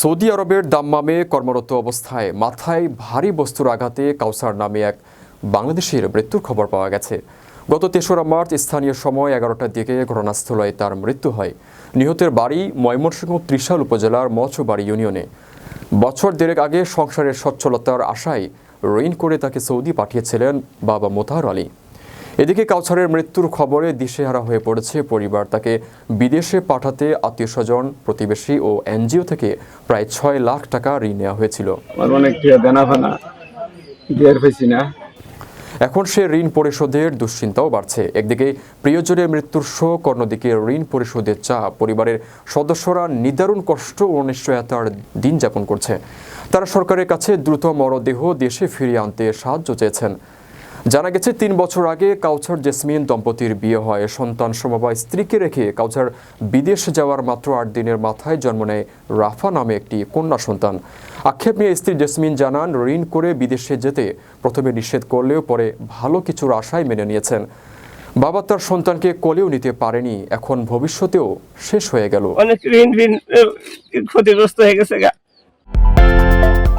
Saudi আরবের দাম্মামে কর্মরত অবস্থায় মাথায় ভারী বস্তুর আঘাতে কাউসার নামে এক বাংলাদেশের মৃত্যুর খবর পাওয়া গেছে। গত তেসরা মার্চ স্থানীয় সময় এগারোটার দিকে ঘটনাস্থলে তার মৃত্যু হয়। নিহতের বাড়ি ময়মনসিংহ ত্রিশাল উপজেলার মৎস্যবাড়ি ইউনিয়নে। বছর দেড়েক আগে সংসারের সচ্ছলতার আশায় ঋণ করে তাকে সৌদি পাঠিয়েছিলেন বাবা মোতাহার আলী। এদিকে কাউসারের মৃত্যুর খবরে দিশেহারা হয়ে পড়েছে পরিবার। তাকে বিদেশে পাঠাতে আত্মীয় স্বজন প্রতিবেশী ও এনজিও থেকে প্রায় ছয় লাখ টাকা ঋণ নেওয়া হয়েছিল। এখন সে ঋণ পরিশোধের দুশ্চিন্তাও বাড়ছে। একদিকে প্রিয়জনের মৃত্যুর শোক অন্যদিকে ঋণ পরিশোধের চাপ। পরিবারের সদস্যরা নিদারুণ কষ্ট ও অনিশ্চয়তার দিন যাপন করছে। তারা সরকারের কাছে দ্রুত মরদেহ দেশে ফিরিয়ে আনতে সাহায্য চেয়েছেন। জানা গেছে, তিন বছর আগে কাউছার জেসমিন দম্পতির বিয়ে হয়। সন্তান সমবায় স্ত্রীকে রেখে কাউছার বিদেশ যাওয়ার মাত্র আট দিনের মাথায় জন্ম নেয় রাফা নামে একটি কন্যা সন্তান। আক্ষেপ নিয়ে স্ত্রী জেসমিন জানান, ঋণ করে বিদেশে যেতে প্রথমে নিষেধ করলেও পরে ভালো কিছুর আশায় মেনে নিয়েছেন। বাবা তার সন্তানকে কোলেও নিতে পারেনি, এখন ভবিষ্যতেও শেষ হয়ে গেল। অনেক ঋণ ঋণ ক্ষতিগ্রস্ত হয়ে গেছে গা।